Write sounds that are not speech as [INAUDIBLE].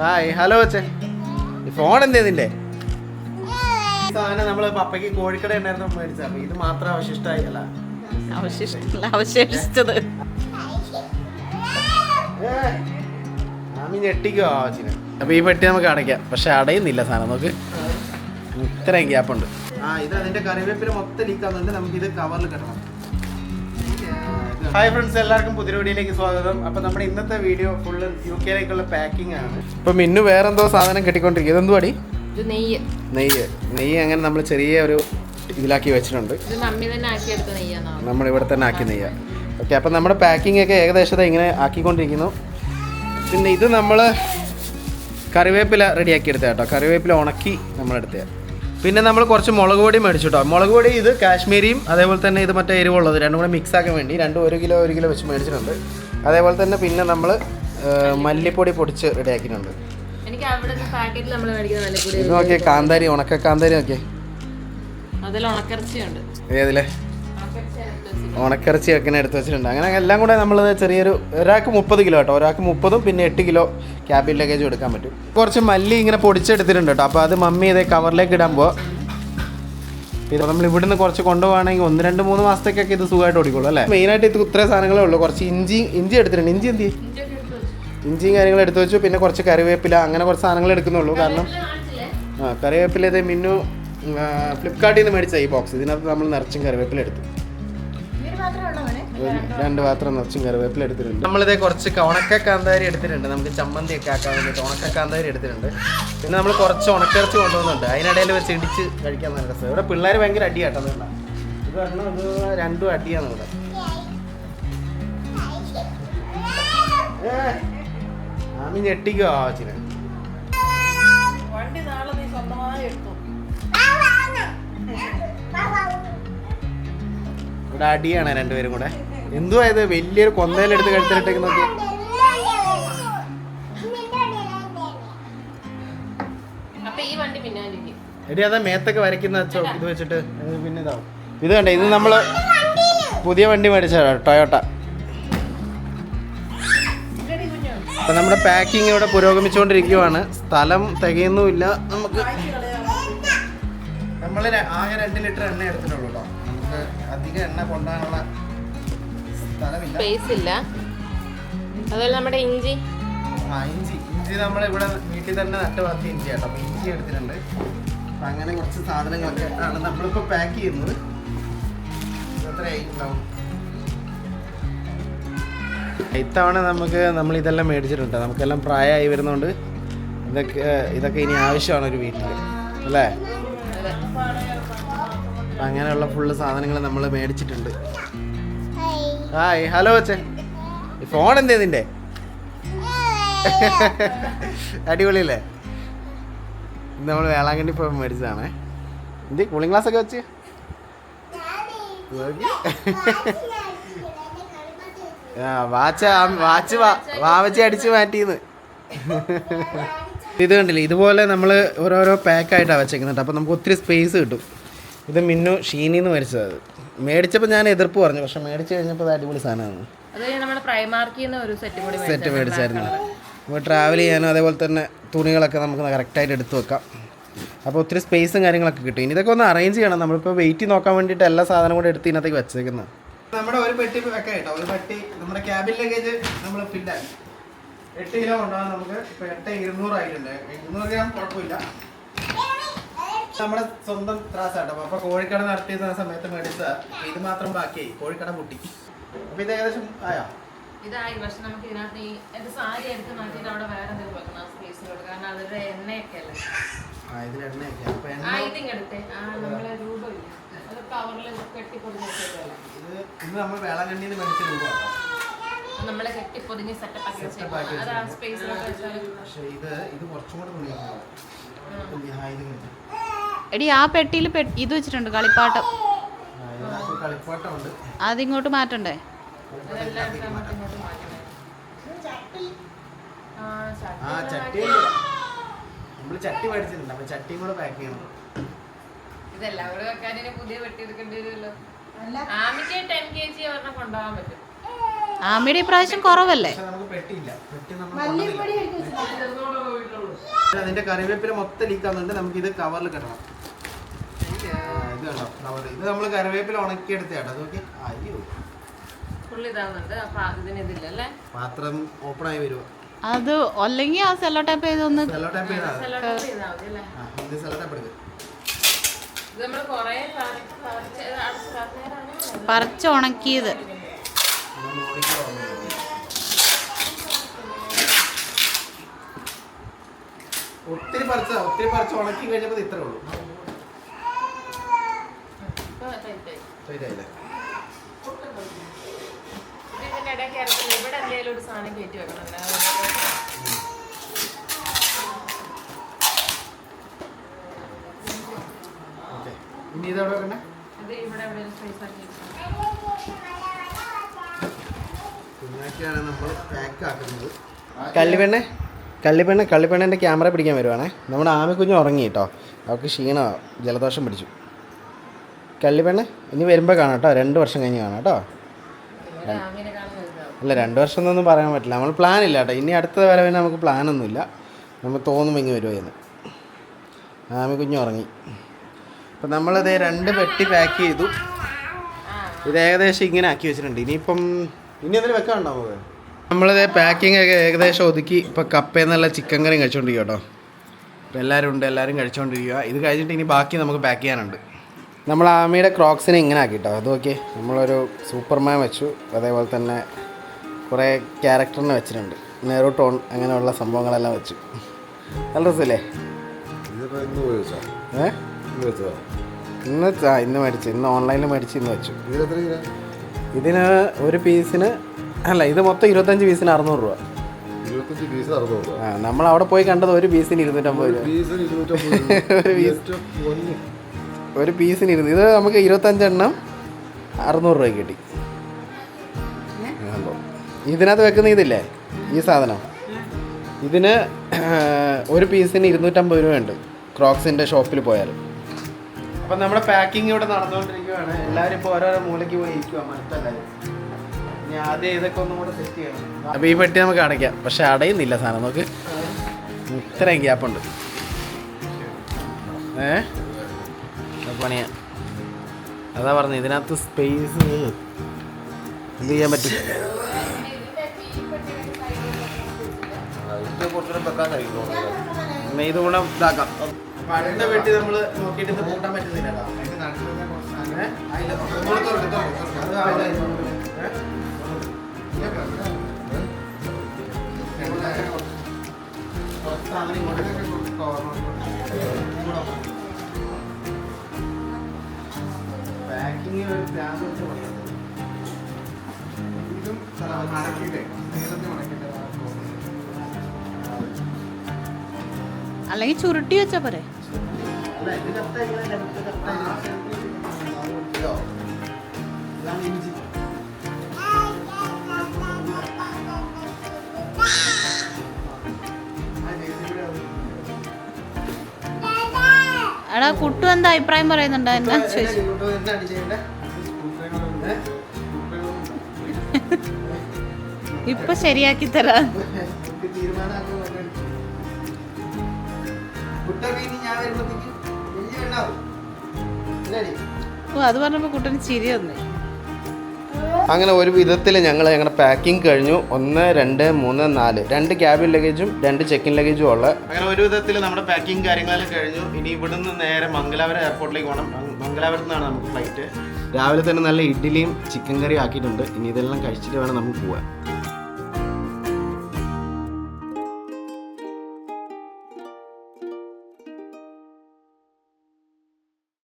Hi hello അച്ഛൻ phone എന്തേ നിന്റെ? സാധനം നമ്മൾ പപ്പയ്ക്ക് കോഴിക്കട ഉണ്ടായിരുന്നു മേടിച്ചത്. അപ്പൊ ഇത് മാത്രം അവശിഷ്ടമായി അല്ല. അവശേഷിച്ചത് ആമി ഞെട്ടിക്കോ ആവശ്യത്തിന് അപ്പൊ ഈ പെട്ടി നമുക്ക് അടയ്ക്കാം. പക്ഷെ അടയുന്നില്ല സാധനം നമുക്ക് ഇത്രയും ഗ്യാപ്പുണ്ട് ആ ഇത് അതിന്റെ കറിവേപ്പില മൊത്തം ലീക്ക് ആവുന്നുണ്ട്. നമുക്ക് ഇത് കവറിൽ കിട്ടണം. ഹായ് ഫ്രണ്ട്സ് എല്ലാവർക്കും പുതിയ വീഡിയോയിലേക്ക് സ്വാഗതം. അപ്പൊ നമ്മുടെ ഇന്നത്തെ വീഡിയോ ഫുള്ള് യു കെയിലേക്കുള്ള പാക്കിംഗ് ആണ്. ഇപ്പൊ മിന്നു വേറെന്തോ സാധനം കെട്ടിക്കൊണ്ടിരിക്കും ഇതെന്തു പടി ഇത് നെയ്യ്. നെയ്യ്. നെയ്യ് അങ്ങനെ നമ്മൾ ചെറിയ ഒരു ഇതിലാക്കി വെച്ചിട്ടുണ്ട്. നമ്മൾ ഇവിടെ തന്നെ ആക്കി നെയ്യ. ഓക്കെ അപ്പം നമ്മുടെ പാക്കിംഗ് ഒക്കെ ഏകദേശം ദേ ഇങ്ങനെ ആക്കിക്കൊണ്ടിരിക്കുന്നു. പിന്നെ ഇത് നമ്മൾ കറിവേപ്പില റെഡിയാക്കി എടുത്ത കേട്ടോ. കറിവേപ്പില ഉണക്കി നമ്മളെടുത്ത പിന്നെ നമ്മൾ കുറച്ച് മുളക് പൊടി മേടിച്ചു കേട്ടോ മുളക് പൊടി ഇത് കാശ്മീരിയും അതേപോലെ തന്നെ ഇത് മറ്റേ എരിവുള്ളത് രണ്ടും കൂടെ മിക്സ് ആക്കാൻ വേണ്ടി രണ്ടും ഒരു കിലോ ഒരു കിലോ വെച്ച് മേടിച്ചിട്ടുണ്ട്. അതേപോലെ തന്നെ പിന്നെ നമ്മൾ മല്ലിപ്പൊടി പൊടിച്ച് റെഡിയാക്കിയിട്ടുണ്ട് ഇത് നോക്കിയേ കാന്താരി ഉണക്ക കാന്താരി നോക്കിയേ. അതിൽ ഉണക്കറച്ചിയുണ്ട് ഏതിലെ? ഉണക്കിറച്ചി ഒക്കെ എടുത്ത് വെച്ചിട്ടുണ്ട്. അങ്ങനെ എല്ലാം കൂടെ നമ്മൾ ചെറിയൊരു ഒരാൾക്ക് മുപ്പത് കിലോ കേട്ടോ. ഒരാൾക്ക് മുപ്പതും പിന്നെ എട്ട് കിലോ ക്യാബിൻ ലഗേജും എടുക്കാൻ പറ്റും. കുറച്ച് മല്ലി ഇങ്ങനെ പൊടിച്ചെടുത്തിട്ടുണ്ട് കേട്ടോ. അപ്പോൾ അത് മമ്മി ഇതേ കവറിലേക്ക് ഇടാൻ ഇത് നമ്മൾ ഇവിടുന്ന് കുറച്ച് കൊണ്ടുപോകണമെങ്കിൽ ഒന്ന് രണ്ട് മൂന്ന് മാസത്തേക്കൊക്കെ ഇത് സുഖമായിട്ട് ഓടിക്കോളൂ അല്ലേ? മെയിനായിട്ട് ഇത് ഇത്ര സാധനങ്ങളേ ഉള്ളൂ. കുറച്ച് ഇഞ്ചി ഇഞ്ചി എടുത്തിട്ടുണ്ട്. ഇഞ്ചി എന്ത് ഇഞ്ചിയും കാര്യങ്ങളും എടുത്തു വെച്ചു. പിന്നെ കുറച്ച് കറിവേപ്പില അങ്ങനെ കുറച്ച് സാധനങ്ങൾ എടുക്കുന്നുള്ളൂ. കാരണം ആ കറിവേപ്പില ഇത് മിന്നു ഫ്ലിപ്കാർട്ടിൽ നിന്ന് മേടിച്ച ഈ ബോക്സ് ഇതിനകത്ത് നമ്മൾ നിറച്ചും കറിവേപ്പില എടുത്തു. രണ്ട് പാത്രം നിറച്ചും കറിവേപ്പില എടുത്തിട്ടുണ്ട്. നമ്മളിതേ കുറച്ച് ഉണക്ക കാന്താരി എടുത്തിട്ടുണ്ട്. നമുക്ക് ചമ്മന്തി ഒക്കെ ആക്കാൻ വേണ്ടിയിട്ട് ഉണക്ക കാന്താരി എടുത്തിട്ടുണ്ട്. പിന്നെ നമ്മൾ കുറച്ച് ഉണക്കിറച്ചി കൊണ്ടുവന്നുണ്ട് അതിനിടയിൽ വെച്ച് ഇടിച്ച് കഴിക്കാൻ നല്ല രസം ഇവിടെ പിള്ളേർ ഭയങ്കര അടിയാട്ടോ അതുകൊണ്ടാ. ഇത് കാരണം ഇത് രണ്ടും അടിയാണ് ഇവിടെ. ആമി ഞെട്ടിക്കോ ആവശ്യത്തിന് വണ്ടി നാളെ നീ സ്വന്തമായി എടുത്തു. ഇവിടെ അടിയാണ് രണ്ടുപേരും കൂടെ. എന്തുവാ ഇത്? വലിയൊരു കൊന്തയിലെടുത്ത് കഴുത്തിലിട്ടേക്ക് നോക്കി. എടി അതാ മേത്തൊക്കെ വരയ്ക്കുന്ന ചോ ഇത് വെച്ചിട്ട്. പിന്നെ ഇതാവും. ഇത് കണ്ടേ ഇത് നമ്മൾ പുതിയ വണ്ടി മേടിച്ചതാ ടൊയോട്ട. അപ്പം നമ്മുടെ പാക്കിംഗ് ഇവിടെ പുരോഗമിച്ചുകൊണ്ടിരിക്കുവാണ്. സ്ഥലം തികയുന്നുമില്ല നമുക്ക്. നമ്മൾ ആകെ രണ്ട് ലിറ്റർ എണ്ണ എടുത്തിട്ടുള്ളൂ കേട്ടോ. നമുക്ക് അധികം എണ്ണ കൊണ്ടുപോകാനുള്ള സ്പേസ് ഇല്ല. അതുപോലെ നമ്മുടെ ഇഞ്ചി. ആ ഇഞ്ചി. ഇഞ്ചി നമ്മൾ ഇവിടെ വീട്ടിൽ തന്നെ നട്ട് വളർത്തിയ ഇഞ്ചി കേട്ടോ. അപ്പോൾ ഇഞ്ചി എടുത്തിട്ടുണ്ട്. അപ്പം അങ്ങനെ കുറച്ച് സാധനങ്ങളൊക്കെ ആണ് നമ്മളിപ്പോൾ പാക്ക് ചെയ്യുന്നത്. എത്രയായി ഉണ്ടാവും? ഇത്തവണ നമുക്ക് നമ്മൾ ഇതെല്ലാം മേടിച്ചിട്ടുണ്ട്. നമുക്കെല്ലാം പ്രായമായി വരുന്നതുകൊണ്ട് ഇതൊക്കെ ഇതൊക്കെ ഇനി ആവശ്യമാണ് ഒരു വീട്ടിൽ അല്ലേ? അങ്ങനെയുള്ള ഫുള്ള് സാധനങ്ങൾ നമ്മൾ മേടിച്ചിട്ടുണ്ട്. ഹായ് ഹലോ അച്ഛൻ. ഫോൺ എന്തേ നിന്റെ അടിപൊളിയല്ലേ? ഇത് നമ്മൾ വേളാങ്കണ്ണി പോയി മേടിച്ചതാണേ. എന്ത് കൂളിംഗ് ഗ്ലാസ് ഒക്കെ വെച്ച്? വാച്ച് വാച്ച് വാവച്ച് അടിച്ച് മാറ്റിന്ന്. ഇത് കണ്ടില്ലേ ഇതുപോലെ നമ്മൾ ഓരോരോ പാക്കായിട്ടാണ് വെച്ചേക്കുന്നത് അപ്പോൾ നമുക്ക് ഒത്തിരി സ്പേസ് കിട്ടും. ഇത് മിന്നു ഷീനിന്ന് മേടിച്ചത് മേടിച്ചപ്പോൾ ഞാൻ എതിർപ്പ് പറഞ്ഞു. പക്ഷെ മേടിച്ച് കഴിഞ്ഞപ്പോൾ അത് അടിപൊളി സാധനമാണ്. സെറ്റ് കൂടി സെറ്റ് മേടിച്ചായിരുന്നു. അപ്പോൾ ട്രാവൽ ചെയ്യാനും അതേപോലെ തന്നെ തുണികളൊക്കെ നമുക്ക് കറക്റ്റായിട്ട് എടുത്തു വെക്കാം. അപ്പോൾ ഒത്തിരി സ്പേസും കാര്യങ്ങളൊക്കെ കിട്ടും. ഇനി ഇതൊക്കെ ഒന്ന് അറേഞ്ച് ചെയ്യണം. നമ്മളിപ്പോൾ വെയിറ്റ് നോക്കാൻ വേണ്ടിയിട്ട് എല്ലാ സാധനം കൂടെ എടുത്ത് ഇതിനകത്തേക്ക് വെച്ചേക്കുന്നത് നമ്മുടെ ഒരു പെട്ടി വെക്കാം കേട്ടോ. ഒരു പെട്ടി നമ്മുടെ ക്യാബിൻ ലഗേജ് നമ്മൾ ഫില്ലായി എട്ട് കിലോ കൊണ്ടാണ് നമുക്ക് ഇപ്പോൾ എട്ട് ഇരുന്നൂറായിട്ടുണ്ട് ഇരുന്നൂറ് ഗ്രാം കുഴപ്പമില്ല. നമ്മുടെ സ്വന്തം ത്രാസ് കേട്ടോ അപ്പോൾ കോഴിക്കട നടത്തിയ സമയത്ത് മേടിച്ച ഇത് മാത്രം ബാക്കിയായി കോഴിക്കട മുട്ടി. അപ്പൊ ഇത് ഏകദേശം ആയോ? ഇതായി. പക്ഷെ നമുക്ക് ഇതിനകത്ത് ഈ എന്റെ സാരി എടുത്ത് മാറ്റിയിട്ട് അവിടെ വേറെ എന്തെങ്കിലും വെക്കണം സ്പേസിലോട്ട് കാരണം അതൊരു എണ്ണയൊക്കെ അല്ലേ? ആ ഇതിൽ എണ്ണയൊക്കെ. എണ്ണ ആ ഇതിങ് എടുത്തേ. ആ നമ്മളെ രൂപമില്ല അത് കവറിൽ കെട്ടി വെച്ചേക്കല്ലേ ഇത് ഇന്ന് നമ്മൾ വേളാങ്കണ്ണിന്ന് മേടിച്ച രൂപ നമ്മളെ കെട്ടി പൊതിഞ്ഞ് സെറ്റപ്പ് ആക്കി വെച്ചേക്കണം അത് ആ സ്പേസിലോട്ട് വെച്ചാൽ പക്ഷേ ഇത് ഇത് കുറച്ചും കൂടെ തുണിയാണ് ഇത് കണ്ടോ? എടി ആ പെട്ടിയിൽ ഇത് വെച്ചിട്ടുണ്ട് കളിപ്പാട്ടം. അതിങ്ങോട്ട് മാറ്റണ്ടേ? അതെല്ലാം എടുത്ത് നമുക്ക് ഇങ്ങോട്ട് മാറ്റണം ആ ആ ചട്ടി ചട്ടി നമ്മൾ ചട്ടി മേടിച്ചിട്ടുണ്ട് അപ്പോൾ ചട്ടിയും കൂടെ പാക്ക് ചെയ്യണം ഇതെല്ലാം കൂടെ വെക്കാൻ പുതിയ പെട്ടി എടുക്കേണ്ടി വരുമല്ലോ ആമിക്ക് ടെൻ കെ ജി ഒരെണ്ണം കൊണ്ടുപോകാൻ പറ്റും ആമിയുടെ ഇപ്രാവശ്യം കുറവല്ലേ. അതിന്റെ കറിവേപ്പില മൊത്തം ലീക്കാന്നുണ്ട് നമുക്ക് ഇത് കവറിൽ കെട്ടണം. ഇത് കണ്ടോ കവർ ഇത് നമ്മൾ കറിവേപ്പില ഉണക്കിയെടുത്തേട്ടോ അത് നോക്കി അയ്യോ. പാത്രം ഓപ്പൺ ആയി വരുമോ അത് അല്ലെങ്കിൽ ആ സെല്ലോ ടൈപ്പ് ചെയ്തൊന്ന് സെല്ലോ ടാപ്പ് ചെയ്താൽ മതി. സെല്ലോട്ടേപ്പ് ചെയ്താൽ മതി അല്ലേ? ആ, ഇത് സെല്ലോ ടാപ്പ് എടുക്കുക നമ്മൾ പറിച്ച് ഉണക്കിയത്. നമ്മൾ. ഒത്തിരി പറച്ച ഒത്തിരി പറിച്ച് ഉണക്കി കഴിഞ്ഞപ്പോൾ ഇത്രേ ഉള്ളൂ. ശരിയായില്ലേ ഇതിന്റെ ഇടയ്ക്ക് ഇറക്കുന്നത് ഇവിടെ എന്തെങ്കിലും ഒരു സാധനം കയറ്റി വെക്കണം ഓക്കെ. ഇനി ഇതവിടെ വെക്കണേ? ഇത് ഇവിടെ എവിടെ സ്പേസ് ആക്കി. കുഞ്ഞാക്കിയാണ് നമ്മൾ പാക്ക് ആക്കുന്നത്. കല്ലിപ്പെണ്ണെ? കല്ലിപ്പെണ്ണ കള്ളിപ്പെണ്ണന്റെ ക്യാമറ പിടിക്കാൻ വരുവാണേ. നമ്മുടെ ആമി കുഞ്ഞു ഉറങ്ങി കേട്ടോ. അവൾക്ക് ക്ഷീണമാണ് ജലദോഷം പിടിച്ചു. കള്ളിപ്പെണ്ണ ഇനി വരുമ്പോൾ കാണാം കേട്ടോ. രണ്ട് വർഷം കഴിഞ്ഞ് കാണാം കേട്ടോ. അല്ല രണ്ട് വർഷം എന്നൊന്നും പറയാൻ പറ്റില്ല. നമ്മൾ പ്ലാൻ ഇല്ല കേട്ടോ. ഇനി അടുത്ത വരവിന് നമുക്ക് പ്ലാനൊന്നുമില്ല നമ്മൾ തോന്നുമ്പോൾ ഇങ്ങനെ വരുമായിരുന്നു കുഞ്ഞു ഉറങ്ങി. അപ്പം നമ്മളത് രണ്ട് പെട്ടി പാക്ക് ചെയ്തു. ഇത് ഏകദേശം ഇങ്ങനെ ആക്കി വെച്ചിട്ടുണ്ട്. ഇനിയിപ്പം ഇനി എന്തെങ്കിലും വെക്കാനുണ്ടോ നമുക്ക്? നമ്മളിത് പാക്കിംഗ് ഒക്കെ ഏകദേശം ഒതുക്കി ഇപ്പം കപ്പയിൽ നിന്നുള്ള ചിക്കൻ കറിയും കഴിച്ചുകൊണ്ടിരിക്കുക കേട്ടോ. ഇപ്പം എല്ലാവരും ഉണ്ട് എല്ലാവരും കഴിച്ചുകൊണ്ടിരിക്കുക ഇത് കഴിഞ്ഞിട്ട് ഇനി ബാക്കി നമുക്ക് പാക്ക് ചെയ്യാനുണ്ട്. നമ്മൾ ആമിയുടെ ക്രോക്സിനെ ഇങ്ങനെ ആക്കി കേട്ടോ അത് നോക്കി. നമ്മളൊരു സൂപ്പർമാൻ വെച്ചു. അതേപോലെ തന്നെ കുറേ ക്യാരക്ടറിനെ വെച്ചിട്ടുണ്ട്. നെഹ്റു ടോൺ അങ്ങനെയുള്ള സംഭവങ്ങളെല്ലാം വെച്ചു. നല്ല രസമല്ലേ? ഇന്ന് ആ, ഇന്ന് മേടിച്ചു. ഇന്ന് ഓൺലൈനിൽ മേടിച്ച് ഇന്ന് വെച്ചു. ഇതിന് ഒരു പീസിന് അല്ല ഇത് മൊത്തം ഇരുപത്തഞ്ച് പീസിന് അറുന്നൂറ് രൂപ. ആ നമ്മൾ അവിടെ പോയി കണ്ടത് ഒരു പീസിന് ഇരുന്നൂറ്റമ്പത് രൂപ. [LAUGHS] ഒരു പീസ്. ഒരു പീസിന് ഇരുന്ന് ഇത് നമുക്ക് ഇരുപത്തഞ്ചെണ്ണം അറുന്നൂറ് രൂപ കിട്ടി. ഇതിനകത്ത് വെക്കുന്ന ഇതില്ലേ ഈ സാധനം? ഇതിന് ഒരു പീസിന് ഇരുന്നൂറ്റമ്പത് രൂപയുണ്ട് ക്രോക്സിന്റെ ഷോപ്പിൽ പോയാൽ അപ്പം നമ്മുടെ പാക്കിംഗ് ഇവിടെ നടന്നുകൊണ്ടിരിക്കുകയാണ് എല്ലാവരും ഇപ്പോൾ ഓരോരോ മൂലയ്ക്ക് പോയി ഇരിക്കുക മറ്റല്ലാരും ഇനി ആദ്യം ഇതൊക്കെ ഒന്നും കൂടെ സെറ്റ് ചെയ്യണം. അപ്പോൾ ഈ പെട്ടി നമുക്ക് അടയ്ക്കാം പക്ഷെ അടയുന്നില്ല സാധനം നമുക്ക് ഇത്രയും ഗ്യാപ്പുണ്ട് ഏ അത് പണിയാ അതാ പറഞ്ഞു ഇതിനകത്ത് സ്പേസ് എന്ത് ചെയ്യാൻ പറ്റും ഇത് കൂടെ ഇതാക്കാം അടുത്ത വീട്ടിൽ നമ്മൾ നോക്കിയിട്ട് ഇത് കൂട്ടാൻ പറ്റുന്നില്ല കേട്ടോ. അതിന്റെ പാക്കിങ് ഒരു നീളത്തിൽ മടക്കിയിട്ടേ അല്ലെങ്കിൽ ചുരുട്ടി വെച്ചാ പോരെ ഇങ്ങനെ ഇങ്ങനെ. ഇഞ്ചി. എടാ കുട്ടു എന്താ അഭിപ്രായം പറയുന്നുണ്ടോ എന്നാ ഇപ്പൊ ചോദിച്ചു ഇപ്പൊ ശരിയാക്കി തരാം? ഓ അത് പറഞ്ഞപ്പോ കുട്ടന് ചിരി വന്നു. അങ്ങനെ ഒരു വിധത്തിൽ ഞങ്ങൾ ഞങ്ങളുടെ പാക്കിംഗ് കഴിഞ്ഞു. ഒന്ന് രണ്ട് മൂന്ന് നാല്. രണ്ട് ക്യാബിൻ ലഗേജും രണ്ട് ചെക്കിൻ ലഗേജും ഉള്ള അങ്ങനെ ഒരു വിധത്തിൽ നമ്മുടെ പാക്കിംഗ് കാര്യങ്ങളെല്ലാം കഴിഞ്ഞു. ഇനി ഇവിടുന്ന് നേരെ മംഗലാപുരം എയർപോർട്ടിലേക്ക് പോകണം മംഗ- മംഗലാപുരത്ത് നിന്നാണ് നമുക്ക് ഫ്ലൈറ്റ് രാവിലെ തന്നെ നല്ല ഇഡ്ഡലിയും ചിക്കൻ കറിയും ആക്കിയിട്ടുണ്ട്. ഇനി ഇതെല്ലാം കഴിച്ചിട്ട് വേണം നമുക്ക് പോകാൻ